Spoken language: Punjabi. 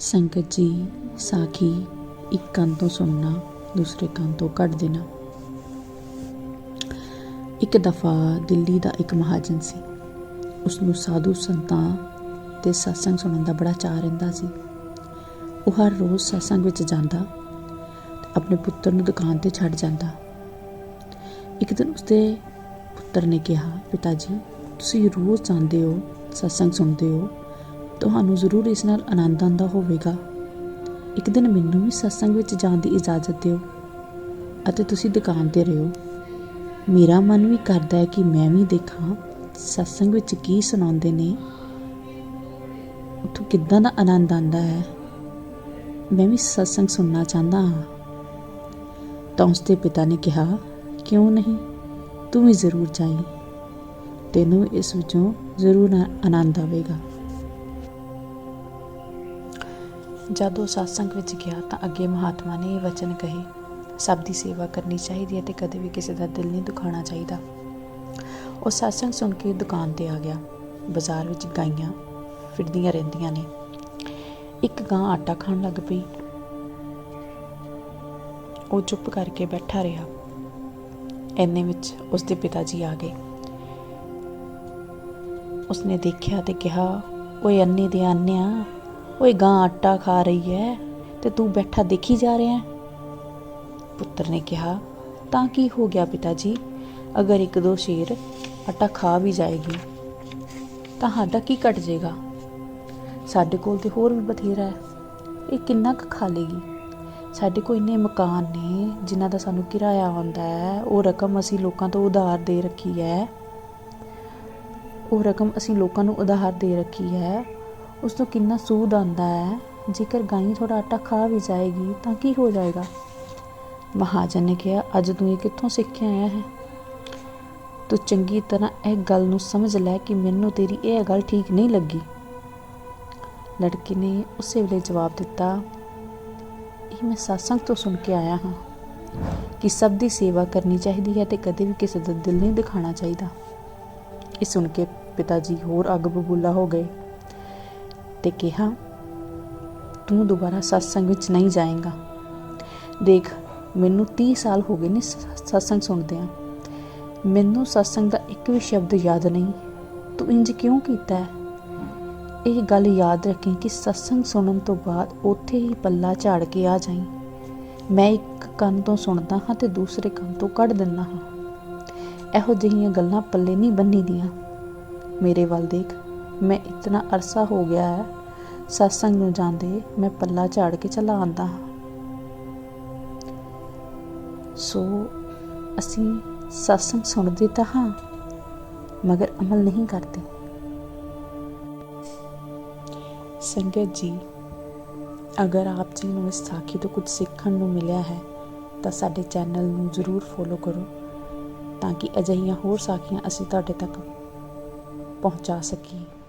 ਸੰਗਤ ਜੀ, ਸਾਖੀ, ਇੱਕ ਕੰਨ ਤੋਂ ਸੁਣਨਾ, ਦੂਸਰੇ ਕੰਨ ਤੋਂ ਕੱਢ ਦੇਣਾ। ਇੱਕ ਦਫਾ ਦਿੱਲੀ ਦਾ ਇੱਕ ਮਹਾਜਨ ਸੀ। ਉਸ ਨੂੰ ਸਾਧੂ ਸੰਤਾਂ ਤੇ satsang ਸੁਣਨ ਦਾ ਬੜਾ ਚਾਅ ਰਹਿੰਦਾ ਸੀ। ਉਹ ਹਰ ਰੋਜ਼ satsang ਵਿੱਚ ਜਾਂਦਾ ਤੇ ਆਪਣੇ ਪੁੱਤਰ ਨੂੰ ਦੁਕਾਨ ਤੇ ਛੱਡ ਜਾਂਦਾ। ਇੱਕ ਦਿਨ ਉਸਦੇ ਪੁੱਤਰ ਨੇ ਕਿਹਾ, ਪਿਤਾ ਜੀ, ਤੁਸੀਂ ਰੋਜ਼ ਜਾਂਦੇ ਹੋ, satsang ਸੁਣਦੇ ਹੋ ਤੁਹਾਨੂੰ ਜ਼ਰੂਰ ਇਸ ਨਾਲ ਆਨੰਦ ਆਉਂਦਾ ਹੋਵੇਗਾ। ਇੱਕ ਦਿਨ ਮੈਨੂੰ ਵੀ satsang ਵਿੱਚ ਜਾਣ ਦੀ ਇਜਾਜ਼ਤ ਦਿਓ ਅਤੇ ਤੁਸੀਂ ਦੁਕਾਨ ਤੇ ਰਹੋ। ਮੇਰਾ ਮਨ ਵੀ ਕਰਦਾ ਹੈ ਕਿ ਮੈਂ ਵੀ ਦੇਖਾਂ satsang ਵਿੱਚ ਕੀ ਸੁਣਾਉਂਦੇ ਨੇ। ਉੱਥੋਂ ਕਿੱਦਾਂ ਦਾ ਆਨੰਦ ਆਉਂਦਾ ਹੈ। ਮੈਂ ਵੀ satsang ਸੁਣਨਾ ਚਾਹੁੰਦਾ ਹਾਂ। ਤਾਂ ਉਸਦੇ ਪਿਤਾ ਨੇ ਕਿਹਾ, ਕਿਉਂ ਨਹੀਂ? ਤੂੰ ਵੀ ਜ਼ਰੂਰ ਜਾਈ। ਤੈਨੂੰ ਇਸ ਵਿੱਚੋਂ ਜ਼ਰੂਰ ਆਨੰਦ ਆਵੇਗਾ। ਜਦ ਉਹ satsang ਵਿੱਚ ਗਿਆ ਤਾਂ ਅੱਗੇ ਮਹਾਤਮਾ ਨੇ ਇਹ ਵਚਨ ਕਹੇ, ਸਭ ਦੀ ਸੇਵਾ ਕਰਨੀ ਚਾਹੀਦੀ ਹੈ ਤੇ ਕਦੇ ਵੀ ਕਿਸੇ ਦਾ ਦਿਲ ਨਹੀਂ ਦੁਖਾਉਣਾ ਚਾਹੀਦਾ ਉਹ satsang ਸੁਣ ਕੇ ਦੁਕਾਨ ਤੇ ਆ ਗਿਆ। ਬਾਜ਼ਾਰ ਵਿੱਚ ਗਾਈਆਂ ਫਿਰਦੀਆਂ ਰਹਿੰਦੀਆਂ ਨੇ। ਇੱਕ ਗਾਂ ਆਟਾ ਖਾਣ ਲੱਗ ਪਈ। ਉਹ ਚੁੱਪ ਕਰਕੇ ਬੈਠਾ ਰਿਹਾ। ਐਨੇ ਵਿੱਚ ਉਸਦੇ ਪਿਤਾ ਜੀ ਆ ਗਏ। ਉਸਨੇ ਦੇਖਿਆ ਤੇ ਕਿਹਾ, ਓਏ ਅੰਨੇ ਦੇ ਅੰਨਿਆ ਓਏ ਗਾਂ ਆਟਾ ਖਾ ਰਹੀ ਹੈ ਤੇ ਤੂੰ ਬੈਠਾ ਦੇਖੀ ਜਾ ਰਿਹਾ ਹੈ ਪੁੱਤਰ ਨੇ ਕਿਹਾ, ਤਾਂ ਕੀ ਹੋ ਗਿਆ ਪਿਤਾ ਜੀ ਅਗਰ ਇੱਕ ਦੋ ਸ਼ੇਰ ਆਟਾ ਖਾ ਵੀ ਜਾਏਗੀ, ਤਾਂ ਸਾਡਾ ਕੀ ਘਟ ਜਾਏਗਾ ਸਾਡੇ ਕੋਲ ਤੇ ਹੋਰ ਵੀ ਬਥੇਰਾ ਹੈ ਇਹ ਕਿੰਨਾ ਕੁ ਖਾ ਲੇਗੀ? ਸਾਡੇ ਕੋਲ ਇੰਨੇ ਮਕਾਨ ਨੇ ਜਿਨ੍ਹਾਂ ਦਾ ਸਾਨੂੰ ਕਿਰਾਇਆ ਆਉਂਦਾ ਹੈ ਉਹ ਰਕਮ ਅਸੀਂ ਲੋਕਾਂ ਤੋਂ ਉਧਾਰ ਦੇ ਰੱਖੀ ਹੈ ਉਹ ਰਕਮ ਅਸੀਂ ਲੋਕਾਂ ਨੂੰ ਉਧਾਰ ਦੇ ਰੱਖੀ ਹੈ ਉਸ ਤੋਂ ਕਿੰਨਾ ਸੂਦ ਆਉਂਦਾ ਹੈ? ਜੇਕਰ ਗਾਈ ਥੋੜਾ ਆਟਾ ਖਾ ਵੀ ਜਾਏਗੀ, ਤਾਂ ਕੀ ਹੋ ਜਾਏਗਾ? ਮਹਾਜਨ ਨੇ ਕਿਹਾ, ਅੱਜ ਤੂੰ ਇਹ ਕਿੱਥੋਂ ਸਿੱਖ ਕੇ ਆਇਆ ਹੈ? ਤੂੰ ਚੰਗੀ ਤਰ੍ਹਾਂ ਇਹ ਗੱਲ ਨੂੰ ਸਮਝ ਲੈ ਕਿ ਮੈਨੂੰ ਤੇਰੀ ਇਹ ਗੱਲ ਠੀਕ ਨਹੀਂ ਲੱਗੀ। ਲੜਕੇ ਨੇ ਉਸੇ ਵੇਲੇ ਜਵਾਬ ਦਿੱਤਾ, ਇਹ ਮੈਂ satsang ਤੋਂ ਸੁਣ ਕੇ ਆਇਆ ਹਾਂ ਕਿ ਸਭ ਦੀ ਸੇਵਾ ਕਰਨੀ ਚਾਹੀਦੀ ਹੈ ਤੇ ਕਦੇ ਵੀ ਕਿਸੇ ਦਾ ਦਿਲ ਨਹੀਂ ਦਿਖਾਣਾ ਚਾਹੀਦਾ। ਇਹ ਸੁਣ ਕੇ ਪਿਤਾ ਜੀ ਹੋਰ ਅੱਗ ਬਬੂਲਾ ਹੋ ਗਏ। ਤੇ ਕਿਹਾ, ਤੂੰ ਦੁਬਾਰਾ satsang ਵਿੱਚ ਨਹੀਂ ਜਾਏਗਾ। ਦੇਖ, ਮੈਨੂੰ 30 ਸਾਲ ਹੋ ਗਏ ਨੇ satsang ਸੁਣਦਿਆਂ। ਮੈਨੂੰ satsang ਦਾ ਇੱਕ ਵੀ ਸ਼ਬਦ ਯਾਦ ਨਹੀਂ। ਤੂੰ ਇੰਜ ਕਿਉਂ ਕੀਤਾ ਹੈ? ਇਹ ਗੱਲ ਯਾਦ ਰੱਖੀ ਕਿ satsang ਸੁਣਨ ਤੋਂ ਬਾਅਦ ਉੱਥੇ ਹੀ ਪੱਲਾ ਝਾੜ ਕੇ ਆ ਜਾਈਂ। ਮੈਂ ਇੱਕ ਕੰਨ ਤੋਂ ਸੁਣਦਾ ਹਾਂ ਤੇ ਦੂਸਰੇ ਕੰਨ ਤੋਂ ਕੱਢ ਦਿੰਦਾ ਹਾਂ। ਇਹੋ ਜਿਹੀਆਂ ਗੱਲਾਂ ਪੱਲੇ ਨਹੀਂ ਬੰਨੀ ਦੀਆਂ ਮੇਰੇ ਵੱਲ ਦੇਖ ਮੈਂ ਇਤਨਾ ਅਰਸਾ ਹੋ ਗਿਆ ਹੈ satsang ਨੂੰ ਜਾਂਦੇ ਮੈਂ ਪੱਲਾ ਝਾੜ ਕੇ ਚਲਾ ਆਂਦਾ ਹਾਂ। ਸੋ ਅਸੀਂ satsang ਸੁਣਦੇ ਤਾਂ ਹਾਂ, ਮਗਰ ਅਮਲ ਨਹੀਂ ਕਰਦੇ। ਸੰਗਤ ਜੀ, ਅਗਰ ਆਪ ਜੀ ਨੂੰ ਇਸ ਸਾਖੀ ਤੋਂ ਕੁਝ ਸਿੱਖਣ ਨੂੰ ਮਿਲਿਆ ਹੈ, ਤਾਂ ਸਾਡੇ ਚੈਨਲ ਨੂੰ ਜ਼ਰੂਰ ਫੋਲੋ ਕਰੋ, ਤਾਂ ਕਿ ਅਜਿਹੀਆਂ ਹੋਰ ਸਾਖੀਆਂ ਅਸੀਂ ਤੁਹਾਡੇ ਤੱਕ ਪਹੁੰਚਾ ਸਕੀਏ।